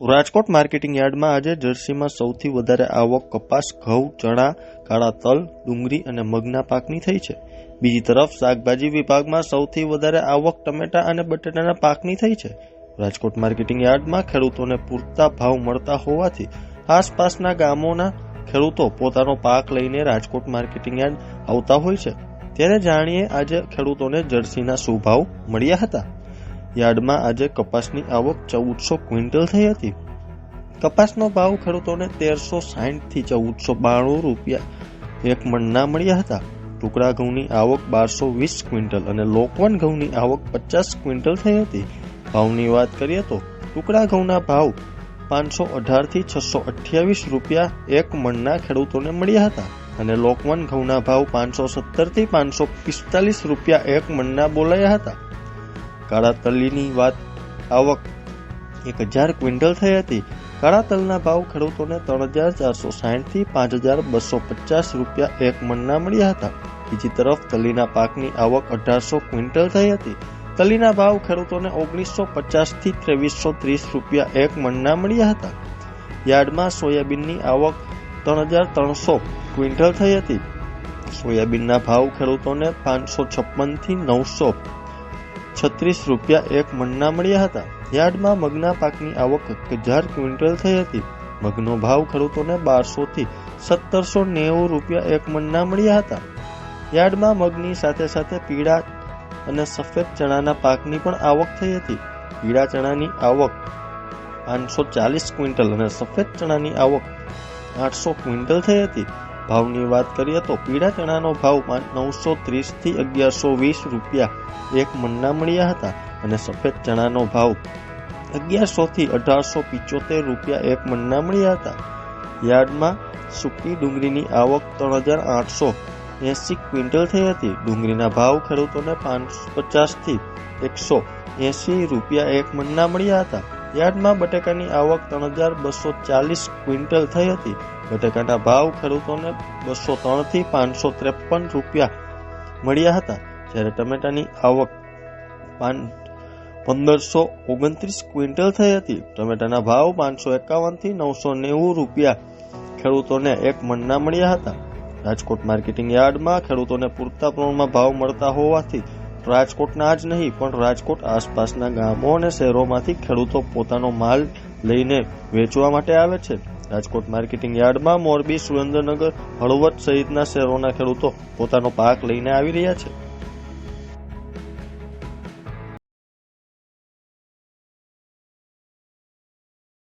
Rajkot marketing યાર્ડમાં આજે જર્સીમાં સૌથી વધારે આવક કપાસ, ઘઉં, ચણા, કાળા તલ, ડુંગળી અને મગના પાકની થઈ છે. બીજી તરફ શાકભાજી વિભાગમાં સૌથી વધારે આવક ટમેટા અને બટેટાના પાકની થઈ છે. રાજકોટ માર્કેટિંગ યાર્ડમાં ખેડૂતોને પૂરતા ભાવ મળતા હોવાથી આસપાસના ગામોના ખેડૂતો પોતાનો પાક લઈને રાજકોટ માર્કેટિંગ યાર્ડ આવતા હોય છે. ત્યારે જાણીએ આજે ખેડૂતોને જર્સીના શું ભાવ મળ્યા હતા. યાર્ડમાં આજે કપાસની આવક ચૌદસો ક્વિન્ટલ થઈ હતી. કપાસનો ભાવ ખેડૂતોને તેરસો સાઠથી ચૌદસો બાણું રૂપિયા એક મણના મળ્યા હતા. ટુકડા ઘઉંની આવક બારસો વીસ ક્વિન્ટલ અને લોકવન ઘઉંની આવક પચાસ ક્વિન્ટલ થઈ હતી. ભાવની વાત કરીએ તો ટુકડા ઘઉંના ભાવ પાંચસો અઢારથી છસો અઠ્યાવીસ રૂપિયા એક મણના ખેડૂતોને મળ્યા હતા અને લોકવન ઘઉંના ભાવ પાંચસો સત્તરથી પાંચસો પિસ્તાલીસ રૂપિયા એક મણના બોલાયા હતા. કાળા તલની વાત આવક એક હજાર ક્વિન્ટલ થઈ હતી. કાળા તલના ભાવ ખેડૂતોને ત્રણ હજાર ચારસો સાઠથી પાંચ હજાર બસો પચાસ રૂપિયા એક મણના મળ્યા હતા. બીજી તરફ તલીના પાકની આવક અઢારસો ક્વિન્ટલ થઈ હતી. તલીના ભાવ ખેડૂતોને ઓગણીસો પચાસથી ત્રેવીસો ત્રીસ રૂપિયા એક મણના મળ્યા હતા. યાર્ડમાં સોયાબીનની આવક ત્રણ હજાર ત્રણસો ક્વિન્ટલ થઈ હતી. સોયાબીનના ભાવ ખેડૂતોને પાંચસો છપ્પનથી નવસો છત્રીસ રૂપિયા એક મણના મળ્યા હતા. યાર્ડમાં મગના પાકની આવક હજાર ક્વિન્ટલ થઈ હતી. મગનો ભાવ ખેડૂતોને બારસો થી સત્તરસો નેવું રૂપિયા એક મણના મળ્યા હતા. યાર્ડમાં મગની સાથે સાથે પીળા અને સફેદ ચણાના પાકની પણ આવક થઈ હતી. પીળા ચણાની આવક પાંચસો ચાલીસ ક્વિન્ટલ અને સફેદ ચણાની આવક આઠસો ક્વિન્ટલ થઈ હતી. ભાવની વાત કરીએ તો પીળા ચણાનો ભાવ નવસો ત્રીસથી અગિયારસો વીસ રૂપિયા એક મણના મળ્યા હતા અને સફેદ ચણાનો ભાવ અગિયારસોથી અઢારસો પિચોતેર રૂપિયા એક મણના મળ્યા હતા. યાર્ડમાં સૂકી ડુંગળીની આવક ત્રણ હજાર આઠસો એસી ક્વિન્ટલ થઈ હતી. ડુંગળીના ભાવ ખેડૂતોને પાંચસો પચાસથી એકસો એસી રૂપિયા એક મણના મળ્યા હતા. યાર્ડમાં બટેકાની આવક ત્રણ હજાર બસો ચાલીસ ક્વિન્ટલ થઈ હતી. બટેકાના ભાવ ખેડૂતોને બસો ત્રણથી પાંચસો ત્રેપન રૂપિયા મળ્યા હતા. જ્યારે ટમેટાની આવક પંદરસો ઓગણત્રીસ ક્વિન્ટલ થઈ હતી. ટમેટાના ભાવ પાંચસો એકાવનથી નવસો નેવું રૂપિયા ખેડૂતોને એક મણના મળ્યા હતા. રાજકોટ માર્કેટિંગ યાર્ડમાં ખેડૂતોને પૂરતા પ્રમાણમાં ભાવ મળતા હોવાથી રાજકોટના જ નહીં, પણ રાજકોટ આસપાસના ગામો અને શહેરોમાંથી ખેડૂતો પોતાનો માલ લઈને વેચવા માટે આવે છે. રાજકોટ માર્કેટિંગ યાર્ડમાં મોરબી, સુરેન્દ્રનગર, હળવદ સહિતના શહેરોના ખેડૂતો પોતાનો પાક લઈને આવી રહ્યા છે.